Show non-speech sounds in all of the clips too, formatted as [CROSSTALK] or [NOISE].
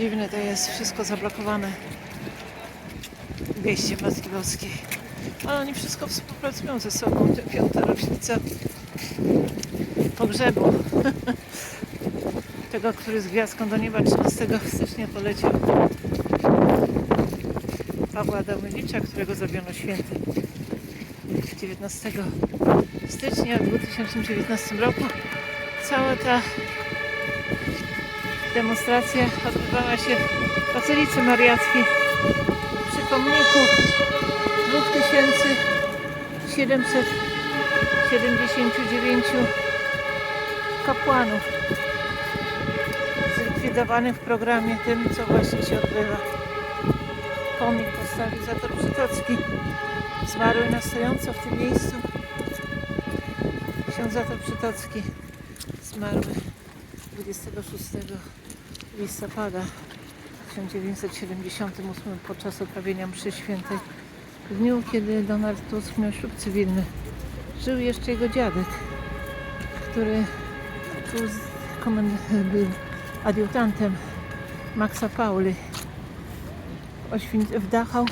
Dziwne to jest, wszystko zablokowane. Wieście Matki Boskiej. Ale oni wszystko współpracują ze sobą. To Piąta rocznica pogrzebu. [LAUGHS] Tego, który z gwiazdką do nieba 13 stycznia poleciał. Pawła Adamowicza, którego zrobiono świętym 19 stycznia w 2019 roku. Cała ta demonstracja odbywała się w Bazylice Mariackiej przy pomniku 2779 kapłanów zlikwidowanych w programie tym, co właśnie się odbywa. Pomnik postawił Zator Przytocki. Zmarły na stojąco w tym miejscu. Ksiądz Zator Przytocki zmarły 26 listopada 1978 podczas odprawienia mszy świętej w dniu, kiedy Donald Tusk miał ślub cywilny. Żył jeszcze jego dziadek, który był, był adiutantem Maxa Pauli. W Dachau,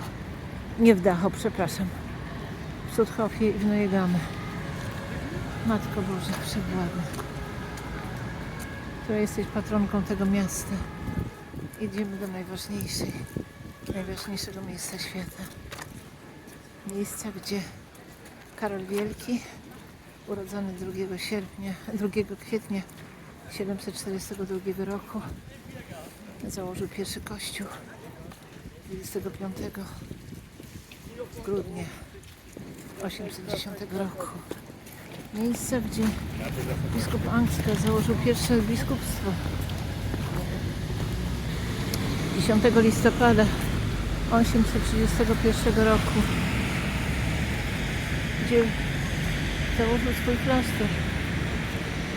nie w Dachau, przepraszam, w Sudhofie i w Neuegamy. Matko Boże, przebłagna, która jesteś patronką tego miasta. Idziemy do najważniejszej, najważniejszego miejsca świata. Miejsca, gdzie Karol Wielki, urodzony 2 sierpnia, 2 kwietnia 742 roku, założył pierwszy kościół 25 grudnia 810 roku. Miejsce, gdzie biskup Angska założył pierwsze biskupstwo 10 listopada 831 roku, gdzie założył swój klasztor,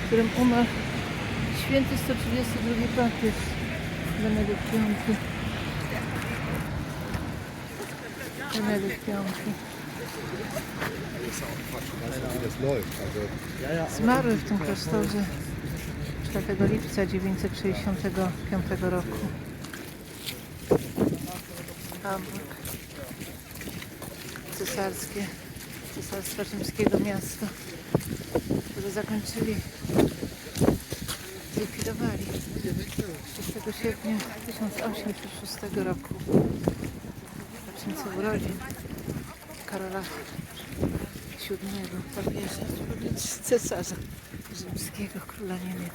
w którym umarł święty 132 papież Benedykt V. Benedykt V. Zmarły w tym klasztorze 4 lipca 965 roku. Hamburg. Cesarskie, cesarstwa rzymskiego miasto, które zakończyli, zlikwidowali 6 sierpnia 1806 roku. Rocznicę urodzin Karola VII, papieża, cesarza rzymskiego, króla Niemiec.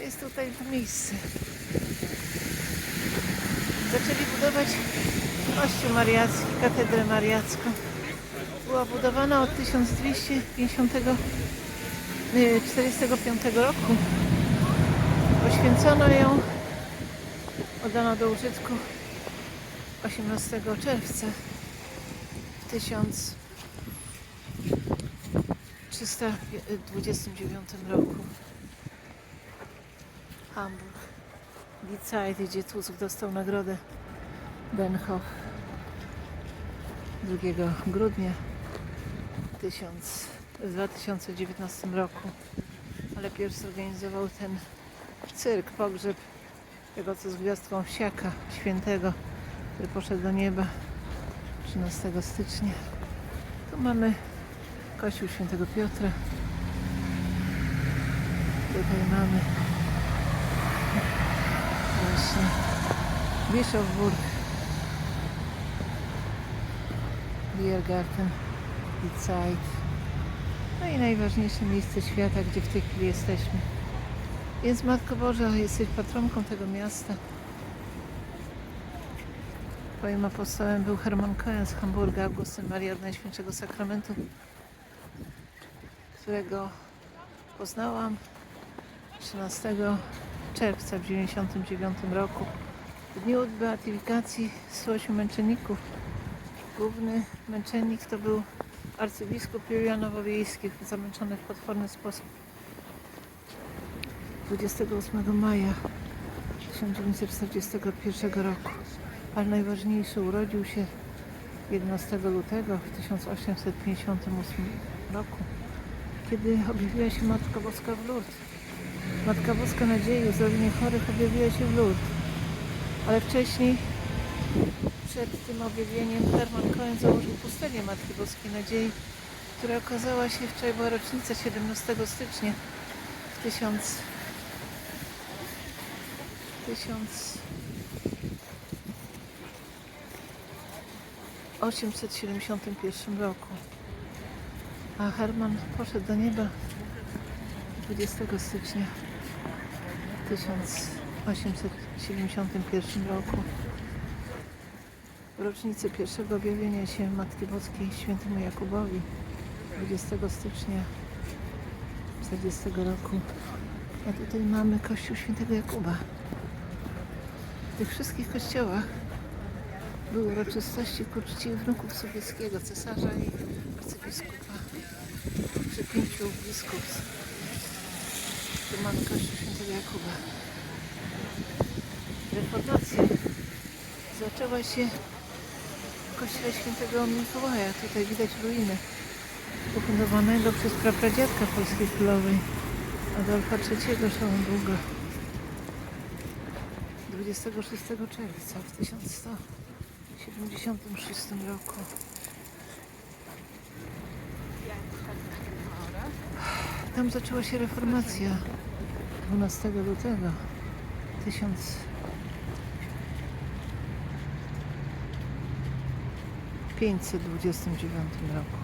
Jest tutaj to miejsce. Zaczęli budować Kościół Mariacki, Katedrę Mariacką. Była budowana od 1245 roku. Poświęcono ją, oddano do użytku 18 czerwca 1329 roku. Hamburg. Die Zeit, gdzie Tusk dostał nagrodę Benhoff 2 grudnia 1000 w 2019 roku. Ale pierwszy zorganizował ten cyrk, pogrzeb tego, co z gwiazdką Wsiaka Świętego, który poszedł do nieba 13 stycznia. Tu mamy kościół Świętego Piotra. Tutaj mamy właśnie Bischofburg, Biergarten, die Zeit. No i najważniejsze miejsce świata, gdzie w tej chwili jesteśmy. Więc Matko Boża, jesteś patronką tego miasta. Twoim apostołem był Hermann Cohen z Hamburga, Augustyn Maria od Najświętszego Sakramentu, którego poznałam 13 czerwca w 1999 roku. W dniu beatyfikacji 108 męczenników. Główny męczennik to był arcybiskup Julian Nowowiejski, zamęczony w potworny sposób. 28 maja 1941 roku. Ale najważniejszy urodził się 11 lutego w 1858 roku, kiedy objawiła się Matka Boska w Lourdes. Matka Boska Nadziei, uzdrowienie chorych objawiła się w Lourdes. Ale wcześniej, przed tym objawieniem, Herman Cohen założył pustelnię Matki Boskiej Nadziei, która okazała się, wczoraj była rocznica 17 stycznia w 1000, 1000 871 roku. A Herman poszedł do nieba 20 stycznia 1871 roku. W rocznicę pierwszego objawienia się Matki Boskiej świętemu Jakubowi 20 stycznia 40 roku. A tutaj mamy kościół świętego Jakuba. W tych wszystkich kościołach były uroczystości ku czci wnuków sowieckiego cesarza i arcybiskupa przy pięciu biskupstw. Tu mamy świętego Jakuba. Reformacja zaczęła się w kościele świętego Mikołaja. Tutaj widać ruiny ufundowanego przez prapradziadka polskiej królowej Adolfa III Szaumburga 26 czerwca w 1176 roku. Tam zaczęła się reformacja 12 lutego 1000 529 roku.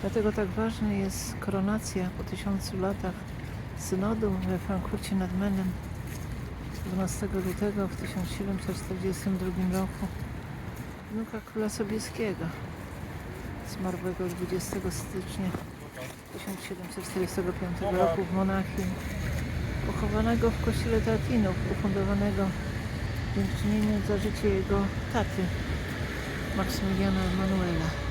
Dlatego tak ważna jest koronacja po tysiącu latach synodu we Frankfurcie nad Menem 12 lutego w 1742 roku. Wnuka króla Sobieskiego zmarłego 20 stycznia 1745 roku w Monachium pochowanego w kościele Teatinów ufundowanego w dziękczynieniu za życie jego taty Maksymiliana Emanuela